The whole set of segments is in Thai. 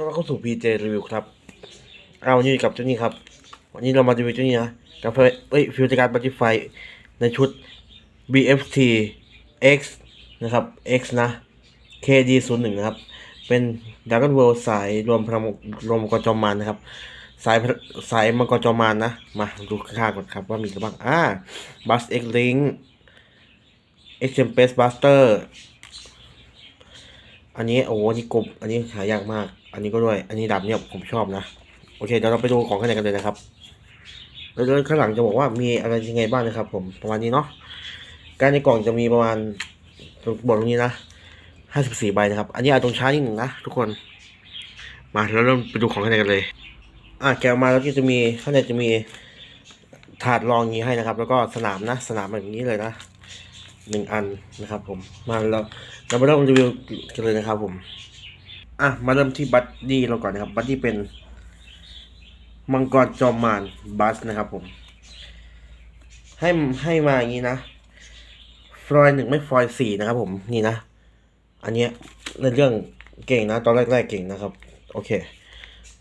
ต้อนรับเข้าสู่ PJ Review ครับ เอาวันนี้กับเจ้านี้ครับ วันนี้เรามารีวิวเจ้านี้นะกาแฟเอ้ยฟิวเจอร์การ์ดบัตติไฟในชุด BFT X นะครับ X นะ KD 0 1 นะครับ เป็นด r a g o n World สายรวมพลังรวมกจอมารนะครับ สายสายมังกรจอมารนะ มาดูข้างๆก่อนครับว่ามีอะไรบ้าง อ่า Bus X Link X Tempest Buster อันนี้โอ้โหอันนี้กบอันนี้หายากมาก อันนี้ก็ด้วย อันนี้ดาบเนี่ยผมชอบนะ โอเคเดี๋ยวเราไปดูของข้างในกันเลยนะครับแล้วข้างหลังจะบอกว่ามีอะไรยังไงบ้างนะครับ ผมประมาณนี้เนาะการในกล่องจะมีประมาณบอกตรงนี้นะห้าสิบสี่ใบนะครับ อันนี้อาตรงช้านิดหนึ่งนะทุกคน มาแล้วเริ่มไปดูของข้างในกันเลย อะแกะออกมาแล้วก็จะมีข้างในจะมีถาดรองนี้ให้นะครับ แล้วก็สนามนะ สนามแบบนี้เลยนะ หนึ่งอันนะครับผมมาแล้วเรามาเริ่มรีวิวกันเลยนะครับผมอะมาเริ่มที่บัตดี้เราก่อนนะครับบัตดี้เป็นมังกรจอมมารบัสนะครับผม ให้ให้มาอย่างนี้นะฟลอยหนึ่งไม่ฟลอยสี่นะครับผมนี่นะ อันเนี้ยในเรื่องเก่งนะ ตอนแรกๆเก่งนะครับ โอเค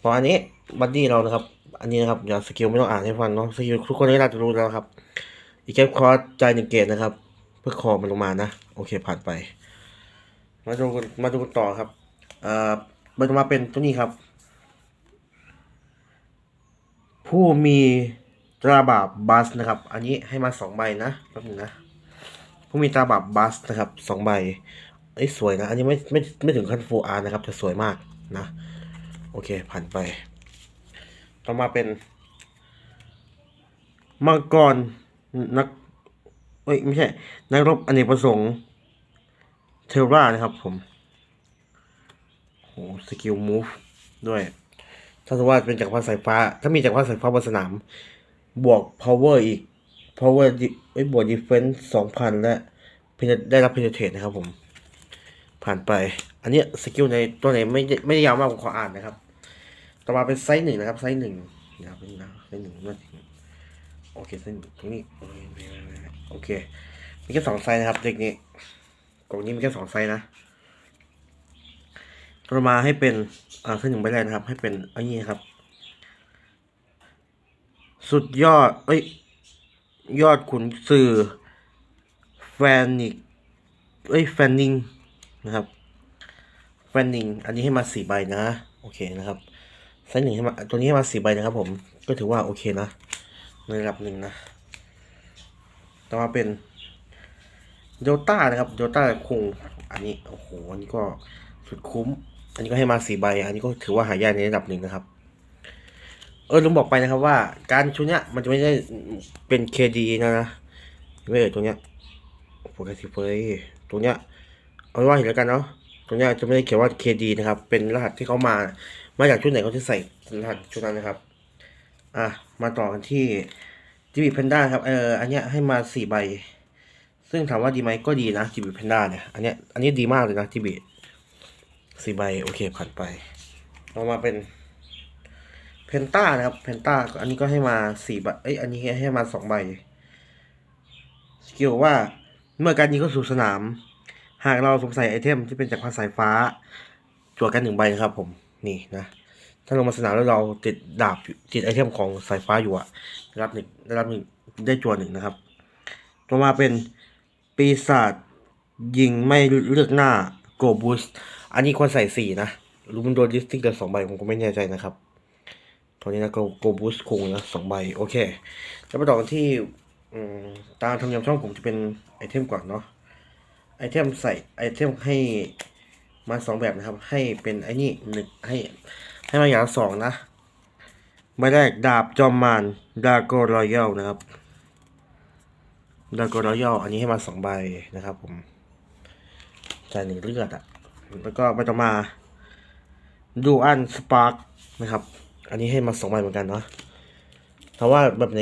พออันนี้บัดดี้เรานะครับ อันนี้นะครับอย่าสกิลไม่ต้องอ่านให้ฟังเนาะสกิลทุกคนก็น่าจะรู้แล้วครับ อีกแค่คอร์สใจหนึ่งเกตนะครับ เพื่อคอมันลงมานะ โอเคผ่านไป มาดูกันมาดูกันต่อครับเอ่อมันจะมาเป็นตัวนี้ครับ ผู้มีตราบาปบัสนะครับ อันนี้ให้มาสองใบนะแป๊บนึงนะ ผู้มีตราบาปบัสนะครับสองใบเอ้สวยนะ อันนี้ไม่ไม่ไม่ถึงขั้นฟูอาร์นะครับแต่สวยมากนะ โอเคผ่านไป ต่อมาเป็นมังกรนัก อ้ยไม่ใช่ นักรบอเนกประสงค์ เทรานะครับผมโหสกิลมูฟด้วย ถ้าสมมติว่าเป็นจักรพรรดิสายฟ้า ถ้ามีจักรพรรดิสายฟ้าบนสนาม บวก power อีก power ดิเอ้บวก defense สองพันและได้รับ penetrate นะครับผม ผ่านไป อันนี้สกิลในตัวไหนไม่ไม่ได้ยาวมากผมขออ่านนะครับ ต่อมาเป็นไซส์หนึ่งนะครับ ไซส์หนึ่งนะครับเป็นนะไซส์หนึ่งนั่นเองโอเคไซส์หนึ่งตรงนี้ โอเค มีแค่สองไซส์นะครับเด็กนี้กล่องนี้มีแค่สองไซส์นะต่อมาให้เป็นอ่าไซส์หนึ่งไปเลยนะครับ ให้เป็นอันนี้ครับ สุดยอด เอ้ย ยอดขุนสื่อแฟนนิกเอ้ยแฟนนิงนะครับแฟนนิงอันนี้ให้มาสี่ใบนะโอเคนะครับไซส์หนึ่งให้มาตัวนี้ให้มาสี่ใบนะครับผมก็ถือว่าโอเคนะในระดับหนึ่งนะ ต่อมาเป็นโดต้านะครับโดต้าคง อันนี้โอ้โหอันนี้ก็สุดคุ้ม อันนี้ก็ให้มาสี่ใบ อันนี้ก็ถือว่าหายากในระดับหนึ่งนะครับ เออลืมบอกไปนะครับว่า การชุดเนี้ยมันจะไม่ได้เป็นเคดีนะนะไม่เอ่ยตรงเนี้ยโฟกัสที่เฟยตรงเนี้ยเอาไว้ว่าเห็นแล้วกันเนาะตรงเนี้ยจะไม่ได้เขียนว่าเคดีนะครับ เป็นรหัสที่เขามา มาจากชุดไหนเขาจะใส่รหัสชุดนั้นนะครับ อะมาต่อกันที่ จิบิเพนด้าครับเอออันเนี้ยให้มาสี่ใบ ซึ่งถามว่าดีไหมก็ดีนะจิบิเพนด้าเนี่ยอันเนี้ยอันนี้ดีมากเลยนะจิบิสี่ใบโอเคผ่านไปต่อมาเป็นเพนต้านะครับเพนต้าอันนี้ก็ให้มาสี่ใบเอ้ยอันนี้ให้มาสองใบสกิลว่าเมื่อการยิงเข้าสู่สนาม หากเราสวมใส่ไอเทมที่เป็นจากรพรรดิสายฟ้าจั่วกันหนึ่งใบนะครับผมนี่นะ ถ้าลงมาสนามแล้วเราติดดาบติดไอเทมของสายฟ้าอยู่อะได้รับหนึ่งได้รับหนึ่งได้จั่วหนึ่งนะครับต่อมาเป็นปีศาจยิงไม่เลือกหน้าโกบูสอันนี้ควรใส่สี่นะรู้มันโดนดิสติ้งแต่สองใบผมก็ไม่แน่ใจนะครับตอนนี้นะก็โกบูสคงนะสองใบโอเคแล้วมาต่อกันที่ตามธรรมเนียมช่องผมจะเป็นไอเทมก่อนเนาะไอเทมใส่ไอเทมให้มาสองแบบนะครับ ให้เป็นไอนี่หนึ่งให้ ให้มาอย่างสองนะใบแรกดาบจอมมารดาโกรอยัลนะครับดาโกรอยัลอันนี้ให้มาสองใบนะครับผมจ่ายหนึ่งเลือดอะแล้วก็ใบต่อมาดูอันสปาร์กนะครับ อันนี้ให้มาสองใบเหมือนกันเนาะถ้าว่าแบบใน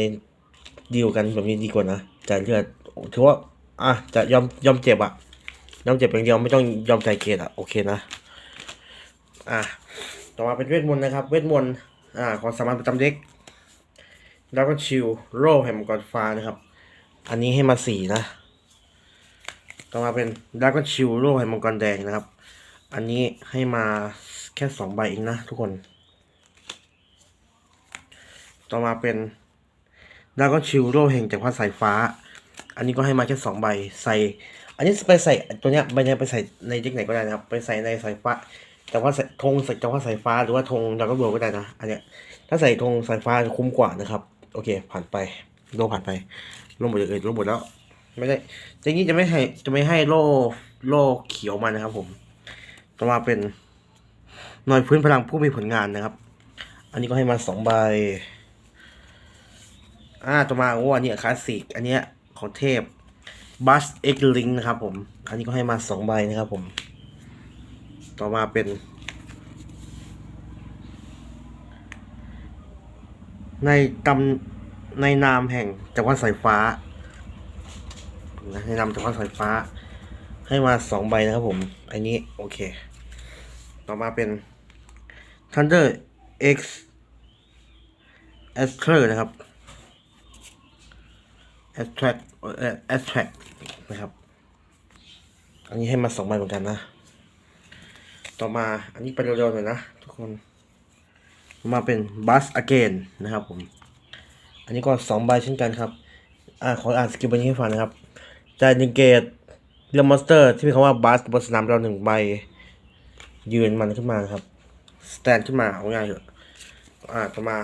ดีลกันแบบนี้ดีกว่านะจ่ายเลือดถือว่าอะจะยอมยอมเจ็บอะยอมเจ็บอย่างเดียวไม่ต้องยอมใจเกตอะโอเคนะ อะ ต่อมาเป็นเวทมนต์นะครับ เวทมนต์อ่าของสามัญประจำเด็กแล้วก็ชิลโร่แห่งมังกรฟ้านะครับ อันนี้ให้มาสี่นะ ต่อมาเป็นดราก้อนชิลโร่แห่งมังกรแดงนะครับ อันนี้ให้มาแค่สองใบเองนะทุกคน ต่อมาเป็นดากอนชิลโรแห่งจากรพรรดิสายฟ้า อันนี้ก็ให้มาแค่สองใบใส่ อันนี้ไปใส่ตัวเนี้ยใบเนี้ยไปใส่ในเด็กไหนก็ได้นะครับ ไปใส่ในสายฟ้า แต่ว่าใส่ธงใส่จากรพรรดิสายฟ้าหรือว่าธงดากอนโรก็ได้นะอันเนี้ยถ้าใส่ธงสายฟ้าจะคุ้มกว่านะครับ โอเค ผ่านไปโลผ่านไปโลงหมดเลยโลงหมดแล้ว ไม่ได้จริงๆจะไม่ให้จะไม่ให้โล่โล่เขียวมันะครับ ผมต่อมาเป็นหน่วยพื้นพลังผู้มีผลงานนะครับ อันนี้ก็ให้มาสองใบอ่าต่อมาโอ้อันนี้คลาสสิกอันเนี้ยของเทพบัสเอ็กลิงนะครับผม อันนี้ก็ให้มาสองใบนะครับผม ต่อมาเป็นในตำในนามแห่งจักรวรรดิสายฟ้านะในนามจักรวรรดิสายฟ้า ให้มาสองใบนะครับผม อันนี้โอเค ต่อมาเป็น Thunder X a s t r a นะครับ Attract Attract นะครับ อันนี้ให้มาสองใบเหมือนกันนะ ต่อมาอันนี้ไปเร็วๆหน่อยนะทุกคน มาเป็น Bus Again นะครับผม อันนี้ก็สองใบเช่นกันครับ อ่าขออ่านสกิลใบนี้ให้ฟังนะครับจ่ายหนึ่งเกตเรือมอนสเตอร์ ที่มีคำว่าบัสบนสนามเราหนึ่งใบ ยืนมันขึ้นมาครับ สแตนขึ้นมาเอาง่ายเถอะอ่าต่อมา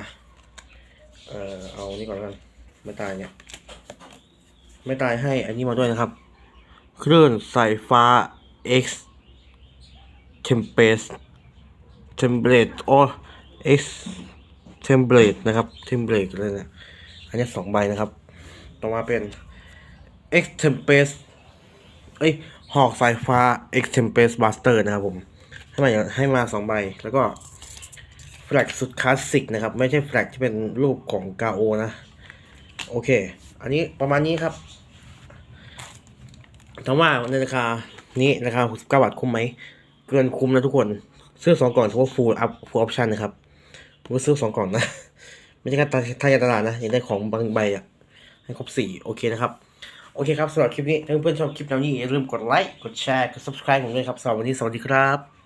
เอ่อเอานี่ก่อนกันไม่ตายเนี่ย ไม่ตายให้อันนี้มาด้วยนะครับ คลื่นสายฟ้า X Tempest Template โอ้ X Template นะครับ Template อะไรเนี่ยอันนี้สองใบนะครับ ต่อมาเป็น X Tempest เอ้ย หอกสายฟ้า X Tempest Buster นะครับผม ให้มาอยางให้มาสองใบ แล้วก็ แฟลกสุดคลาสสิกนะครับ ไม่ใช่แฟลกที่เป็นรูปของกาโอนะ โอเค อันนี้ประมาณนี้ครับถามว่าในราคานี้ราคา69บาทคุ้มไหม เกินคุ้มนะทุกคนซื้อสองกล่องถือว่า full up full option นะครับผมก็ซื้อสองกล่องนะ ไม่ใช่การทายาตลาดนะยังได้ของบางใบอะ ให้ครบสี่โอเคนะครับ โอเคครับสำหรับคลิปนี้ถ้าเพื่อนชอบคลิปแนวนี้อย่าลืมกดไลค์กดแชร์กด subscribe ผมด้วยครับสำหรับวันนี้สวัสดีครับ